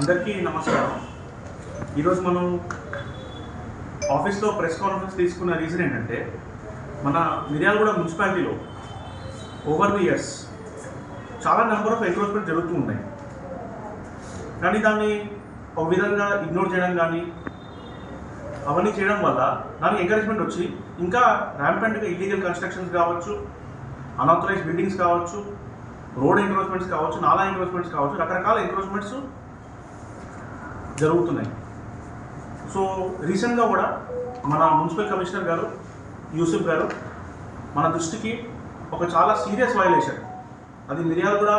అందరికీ నమస్కారం. ఈరోజు మనం ఆఫీస్లో ప్రెస్ కాన్ఫరెన్స్ తీసుకున్న రీజన్ ఏంటంటే మన మిర్యాలగూడ మున్సిపాలిటీలో ఓవర్ ది ఇయర్స్ చాలా నెంబర్ ఆఫ్ ఎంక్రోచ్మెంట్ జరుగుతూ ఉన్నాయి. కానీ దాన్ని ఒక విధంగా ఇగ్నోర్ చేయడం కానీ అవన్నీ చేయడం వల్ల దానికి ఎంకరేజ్మెంట్ వచ్చి ఇంకా ర్యాంపెంట్గా ఇల్లీగల్ కన్స్ట్రక్షన్స్ కావచ్చు అన్ఆథరైజ్ బిల్డింగ్స్ కావచ్చు రోడ్ ఎంక్రోచ్మెంట్స్ కావచ్చు నాలా ఎంక్రోచ్మెంట్స్ కావచ్చు రకరకాల ఎంక్రోచ్మెంట్స్ జరుగుతున్నాయి. సో రీసెంట్గా కూడా మన మున్సిపల్ కమిషనర్ గారు యూసుఫ్ గారు మన దృష్టికి ఒక చాలా సీరియస్ వైలేషన్. అది మిర్యాల కూడా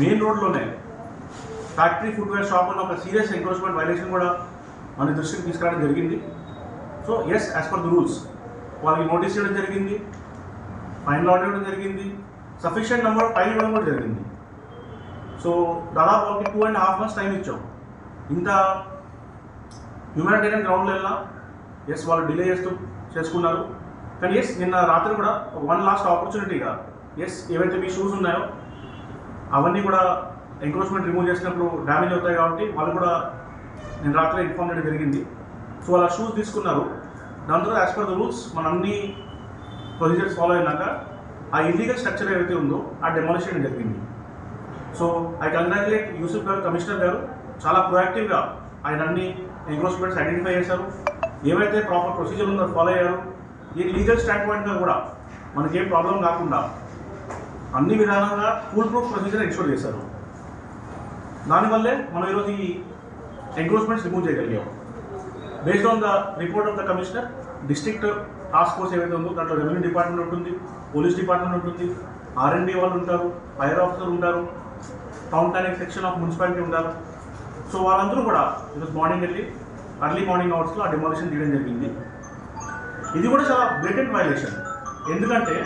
మెయిన్ రోడ్లోనే ఫ్యాక్టరీ ఫుట్వేర్ షాప్ అన్న ఒక సీరియస్ ఎంక్రోచ్మెంట్ వైలేషన్ కూడా మన దృష్టికి తీసుకురావడం జరిగింది. So yes as per the rules వాళ్ళకి నోటీస్ చేయడం జరిగింది. ఫైన్ లాడ్ ఇవ్వడం జరిగింది. సఫిషియెంట్ నెంబర్ ఆఫ్ టైం ఇవ్వడం కూడా జరిగింది. సో దాదాపు వాళ్ళకి two and half months time ఇచ్చాం. ఇంత హ్యూమానిటేరియన్ గ్రౌండ్లో వెళ్ళినా ఎస్ వాళ్ళు డిలే చేస్తూ చేసుకున్నారు. కానీ ఎస్ నిన్న రాత్రి కూడా వన్ లాస్ట్ ఆపర్చునిటీగా ఎస్ ఏవైతే మీ షూస్ ఉన్నాయో అవన్నీ కూడా ఎంక్రోచ్మెంట్ రిమూవ్ చేసినప్పుడు డ్యామేజ్ అవుతాయి కాబట్టి వాళ్ళు కూడా నేను రాత్రి ఇన్ఫార్మ్ చేయడం జరిగింది. సో అలా షూస్ తీసుకున్నారు. దాని తర్వాత యాజ్ పర్ ద రూల్స్ మన అన్ని ప్రొసీజర్స్ ఫాలో అయినాక ఆ ఇల్లీగల్ స్ట్రక్చర్ ఏదైతే ఉందో ఆ డెమాలిష్ చేయడం జరిగింది. సో ఐ కంగ్రాచులేట్ యూసుఫ్ గారు కమిషనర్ గారు చాలా ప్రొయాక్టివ్గా ఆయన అన్ని ఎంక్రోచ్మెంట్స్ ఐడెంటిఫై చేశారు. ఏవైతే ప్రాపర్ ప్రొసీజర్ ఉందో ఫాలో అయ్యారు. ఈ లీగల్ స్టాండ్ పాయింట్గా కూడా మనకి ఏం ప్రాబ్లం కాకుండా అన్ని విధానంగా ఫుల్ ప్రూఫ్ ప్రొసీజర్ ఎన్షూర్ చేశారు దానివల్లే మనం ఈరోజు ఈ ఎంక్రోచ్మెంట్స్ రిమూవ్ చేయగలిగాం. Based on the report of the commissioner district task force ఏవైతే ఉందో దాంట్లో రెవెన్యూ డిపార్ట్మెంట్ ఉంటుంది పోలీస్ డిపార్ట్మెంట్ ఉంటుంది ఆర్ఎండి వాళ్ళు ఉంటారు ఫైర్ ఆఫీసర్ ఉంటారు town planning section of municipality ఉంటారు. సో వాళ్ళందరూ కూడా ఈరోజు మార్నింగ్ వెళ్ళి అర్లీ మార్నింగ్ అవర్స్లో ఆ డిమాలిషన్ తీయడం జరిగింది. ఇది కూడా చాలా బ్లేటెంట్ వైలేషన్ ఎందుకంటే